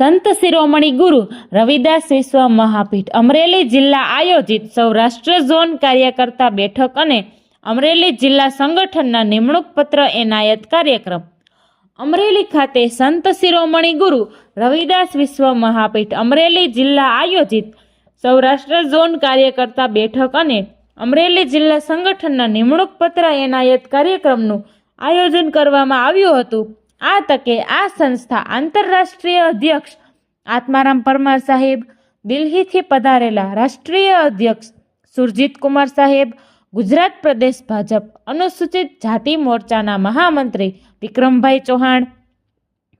સંત શિરોમણી ગુરુ રવિદાસ વિશ્વ મહાપીઠ. અમરેલી જિલ્લા આયોજિત સૌરાષ્ટ્ર ઝોન કાર્યકર્તા બેઠક અને અમરેલી જિલ્લા સંગઠનના નિમણૂક પત્ર એનાયત કાર્યક્રમ. અમરેલી ખાતે સંત શિરોમણી ગુરુ રવિદાસ વિશ્વ મહાપીઠ અમરેલી જિલ્લા આયોજિત સૌરાષ્ટ્ર ઝોન કાર્યકર્તા બેઠક અને અમરેલી જિલ્લા સંગઠનના નિમણૂક પત્ર એનાયત કાર્યક્રમનું આયોજન કરવામાં આવ્યું હતું. આ તકે આ સંસ્થા આંતરરાષ્ટ્રીય અધ્યક્ષ આત્મારામ પરમાર સાહેબ દિલ્હીથી પધારેલા રાષ્ટ્રીય અધ્યક્ષ સુરજીત કુમાર સાહેબ, ગુજરાત પ્રદેશ ભાજપ અનુસૂચિત જાતિ મોરચાના મહામંત્રી વિક્રમભાઈ ચૌહાણ,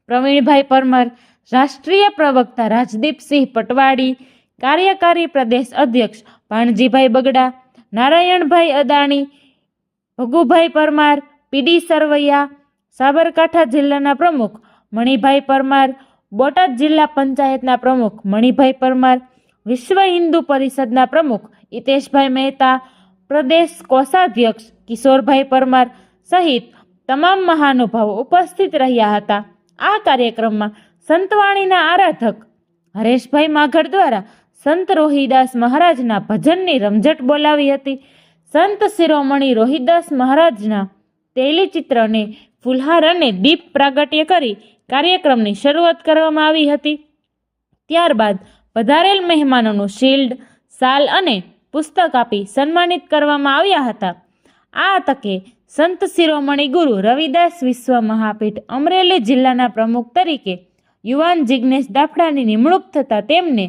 પ્રવીણભાઈ પરમાર, રાષ્ટ્રીય પ્રવક્તા રાજદીપસિંહ પટવાડી, કાર્યકારી પ્રદેશ અધ્યક્ષ ભાણજીભાઈ બગડા, નારાયણભાઈ અદાણી, ભગુભાઈ પરમાર પીડી સરવૈયા સાબરકાંઠા જિલ્લાના પ્રમુખ મણિભાઈ પરમાર, બોટાદ જિલ્લા પંચાયતના પ્રમુખ મણિભાઈ પરમાર, વિશ્વ હિન્દુ પરિષદના પ્રમુખ હિતેશભાઈ મહેતા, પ્રદેશ કોષાધ્યક્ષ કિશોરભાઈ પરમાર સહિત તમામ મહાનુભાવો ઉપસ્થિત રહ્યા હતા. આ કાર્યક્રમમાં સંતવાણીના આરાધક હરેશભાઈ માઘડ દ્વારા સંત રોહિદાસ મહારાજના ભજનની રમઝટ બોલાવી હતી. સંત શિરોમણી રોહિદાસ મહારાજના તૈલીચિત્રને ફુલહાર અને દીપ પ્રાગટ્ય કરી કાર્યક્રમની શરૂઆત કરવામાં આવી હતી. ત્યારબાદ પધારેલ મહેમાનોનું શિલ્ડ શાલ અને પુસ્તક આપી સન્માનિત કરવામાં આવ્યા હતા. આ તકે સંત શિરોમણી ગુરુ રવિદાસ વિશ્વ મહાપીઠ અમરેલી જિલ્લાના પ્રમુખ તરીકે યુવાન જિજ્ઞેશ દાફડાની નિમણૂક થતાં તેમને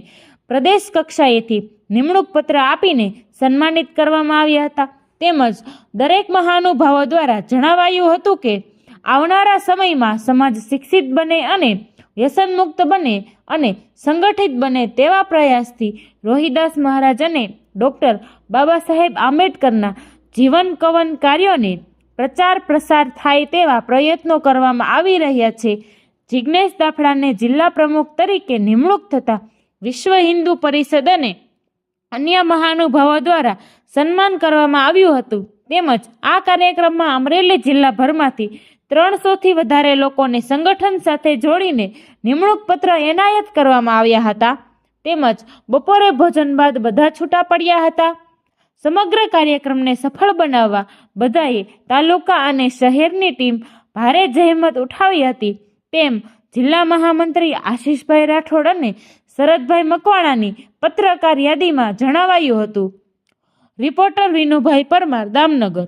પ્રદેશ કક્ષાએથી નિમણૂક પત્ર આપીને સન્માનિત કરવામાં આવ્યા હતા. તેમજ દરેક મહાનુભાવો દ્વારા જણાવાયું હતું કે આવનારા સમયમાં સમાજ શિક્ષિત બને અને વ્યસનમુક્ત બને અને સંગઠિત બને તેવા પ્રયાસથી રોહિદાસ મહારાજ અને ડૉક્ટર બાબા સાહેબ આંબેડકરના જીવન કવન કાર્યોને પ્રચાર પ્રસાર થાય તેવા પ્રયત્નો કરવામાં આવી રહ્યા છે. જિજ્ઞેશ દાફડાને જિલ્લા પ્રમુખ તરીકે નિમણૂક થતાં વિશ્વ હિન્દુ પરિષદ અને અન્ય મહાનુભાવો દ્વારા સન્માન કરવામાં આવ્યું હતું. તેમજ આ કાર્યક્રમમાં અમરેલી જિલ્લાભરમાંથી ત્રણસોથી વધારે લોકોને સંગઠન સાથે જોડીને નિમણૂક પત્ર એનાયત કરવામાં આવ્યા હતા. તેમજ બપોરે ભોજન બાદ બધા છૂટા પડ્યા હતા. સમગ્ર કાર્યક્રમને સફળ બનાવવા બધાએ તાલુકા અને શહેરની ટીમ ભારે જહેમત ઉઠાવી હતી. તેમ જિલ્લા મહામંત્રી આશીષભાઈ રાઠોડ અને શરદભાઈ મકવાણાની પત્રકાર યાદીમાં જણાવાયું હતું. રિપોર્ટર વિનુભાઈ પરમાર, દામનગર.